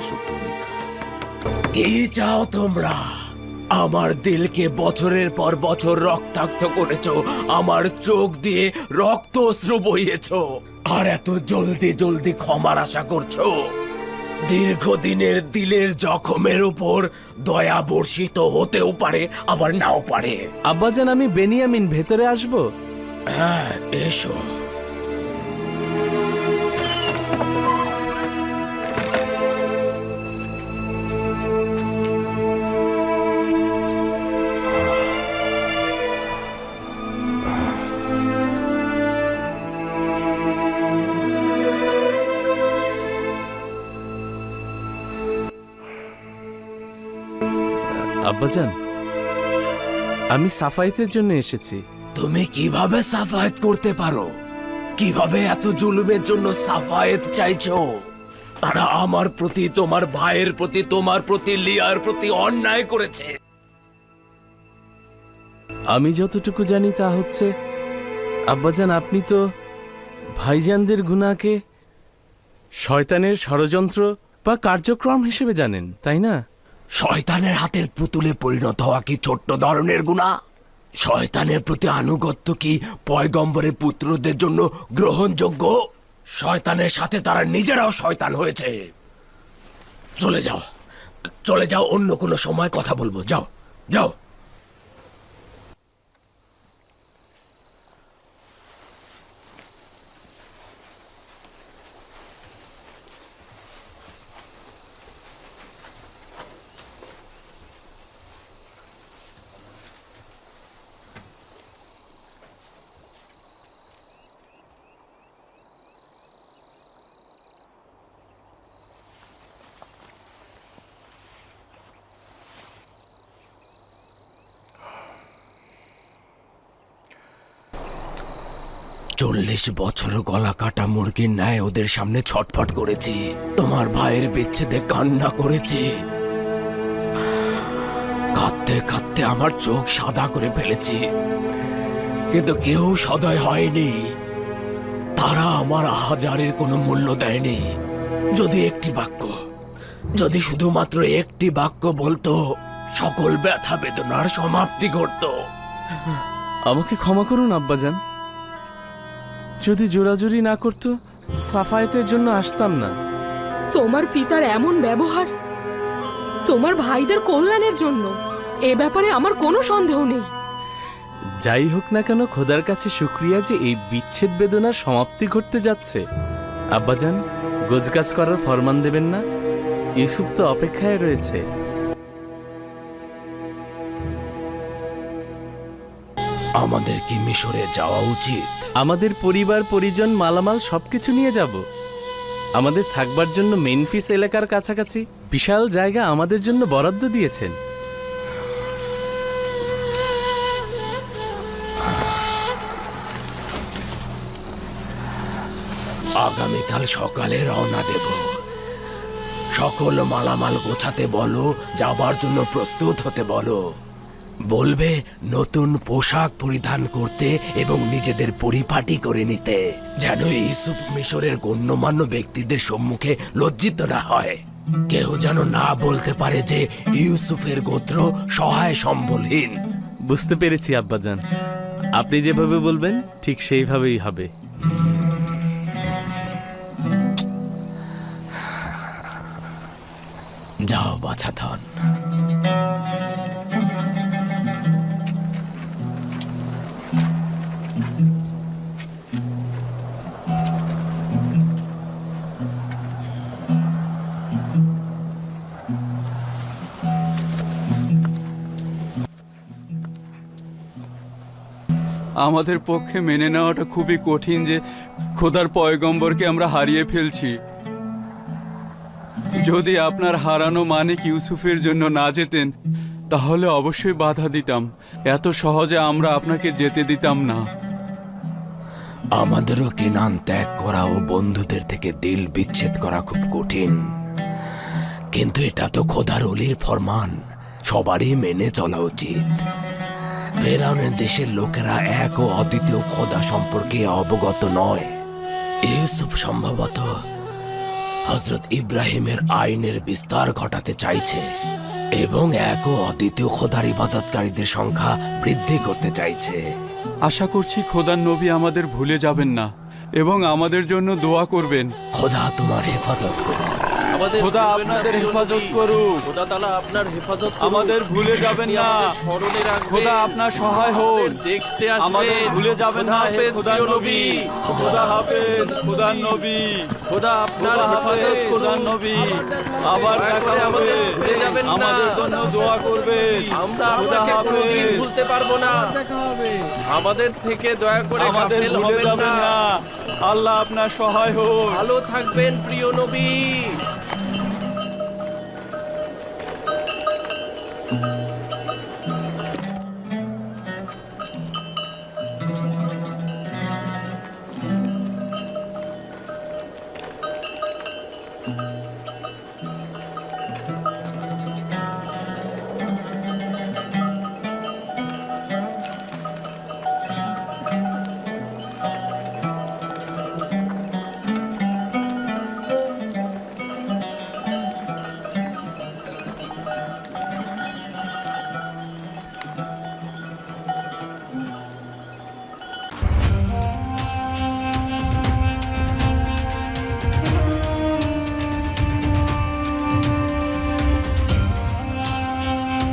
তুমি কি চাও তোমরা? আমার দিলকে বছরের পর বছর রক্তাক্ত করেছ আমার চোখ দিয়ে রক্ত অশ্রু বইয়েছ আর এত জলদি জলদি ক্ষমার আশা করছ? দীর্ঘদিনের দিলের জখমের উপর দয়া বর্ষিত হতেও পারে আবার নাও পারে। আব্বাজান আমি বেনিয়ামিন ভেতরে আসব? হ্যাঁ এসো। আব্বাজান আমি সাফাইতের জন্য এসেছি। তুমি কীভাবে সাফায়েত করতে পারো? কীভাবে এত জুলুমের জন্য সাফায়েত চাইছো? তারা আমার প্রতি তোমার ভাইয়ের প্রতি তোমার প্রতি লিয়ার প্রতি অন্যায় করেছে। আমি যতটুকু জানি তা হচ্ছে আব্বাজান আপনি তো ভাইজানদের গুনাকে শয়তানের ষড়যন্ত্র বা কার্যক্রম হিসেবে জানেন তাই না? শয়তানের হাতের পুতুলে পরিণত হওয়া কি ছোট্ট ধরনের গুণা? শয়তানের প্রতি আনুগত্য কি পয়গম্বরের পুত্রদের জন্য গ্রহণযোগ্য? শয়তানের সাথে তারা নিজেরাও শয়তান হয়েছে। চলে যাও চলে যাও, অন্য কোনো সময় কথা বলব। যাও যাও। চল্লিশ বছর গলা কাটা মুরগির ন্যায় ওদের সামনে ছটফট করেছি। তোমার ভাইয়ের বিচ্ছেদে কান্না করেছি। কাঁদতে কাঁদতে আমার চোখ সাদা করে ফেলেছি। কিন্তু কেউ সদয় হয়নি। তারা আমার হাজারের কোনো মূল্য দেয়নি। যদি একটি বাক্য, যদি শুধুমাত্র একটি বাক্য বলতো, সকল ব্যথা বেদনার সমাপ্তি ঘটতো। আমাকে ক্ষমা করুন, আব্বাজান। যদি জোরাজুরি না করতো সাফায়েতের জন্য আসতাম না। তোমার পিতার এমন ব্যবহার তোমার ভাইদের কল্যাণের জন্য এ ব্যাপারে আমার কোনো সন্দেহ নেই। যাই হোক না কেন খোদার কাছে শুক্রিয়া যে এই বিচ্ছেদ বেদনার সমাপ্তি ঘটতে যাচ্ছে। আব্বাজান গোজগাছ করার ফরমান দেবেন না। ইউসুফ তো অপেক্ষায় রয়েছে। আমাদের কি মিশরে যাওয়া উচিত? আমাদের পরিবার, পরিজন, মালামাল সবকিছু নিয়ে যাব। আমাদের থাকবার জন্য মেনফিস এলাকার কাছাকাছি। বিশাল জায়গা আমাদের জন্য বরাদ্দ দিয়েছেন। আগামীকাল সকালে রওনা দেব। সকল মালামাল গোছাতে বলো, যাবার জন্য প্রস্তুত হতে বলো। বলবে নতুন পোশাক পরিধান করতে এবং নিজেদের পরিপাটি করে নিতে যেন ইউসুফ মিশরের গণ্যমান্য ব্যক্তিদের সম্মুখে লজ্জিত না হয়। কেউ যেন না বলতে পারে যে ইউসুফের গোত্র সহায় সম্বলহীন। বুঝতে পেরেছি আব্বাজান। আপনি যেভাবে বলবেন ঠিক সেইভাবেই হবে। যাও বাছা আমাদের পক্ষে মেনে নেওয়াটা খুবই কঠিন যে খোদার পয়গম্বরকে আমরা হারিয়ে ফেলছি। যদি আপনার হারানো মানিক ইউসুফের জন্য না যেতেন, তাহলে অবশ্যই বাধা দিতাম। এত সহজে আমরা আপনাকে যেতে দিতাম না। আমাদেরও কেনান ত্যাগ করা ও বন্ধুদের থেকে দিল বিচ্ছেদ করা খুব কঠিন। কিন্তু এটা তো খোদার অলির ফরমান। সবারই মেনে চলা উচিত। ফেরাউনের দেশের লোকেরা এক ও অদ্বিতীয় খোদা সম্পর্কে অবগত নয়। ইউসুফ সম্ভবত হজরত ইব্রাহিমের আইনের বিস্তার ঘটাতে চাইছে এবং এক ও অদ্বিতীয় খোদার ইবাদতকারীদের সংখ্যা বৃদ্ধি করতে চাইছে। আশা করছি খোদার নবী আমাদের ভুলে যাবেন না এবং আমাদের জন্য দোয়া করবেন। খোদা তোমার হেফাজত করুন। আমাদের খোদা আপনাদের হেফাজত করুক। খোদা তাআলা আপনার হেফাজত করুক। আমাদের ভুলে যাবেন না। স্মরণে রাখবেন। খোদা আপনার সহায়। আমাদের দেখতে আসবেন। আমাদের ভুলে যাবেন না হে প্রিয় নবী। খোদা হাফেজ খোদার নবী। খোদা আপনার খোদা হেফাজত হাফেজ করুন নবী। আবার দেখা হবে। আমাদের ভুলে যাবেন না। আমাদের জন্য দোয়া করবেন আমরা আপনাকে কোনোদিন ভুলতে পারব না। আমাদের থেকে দয়া করে আমাদের ভুলে যাবেন না। না। আল্লাহ আপনার সহায় হোক। ভালো থাকবেন প্রিয় নবী। 嗯。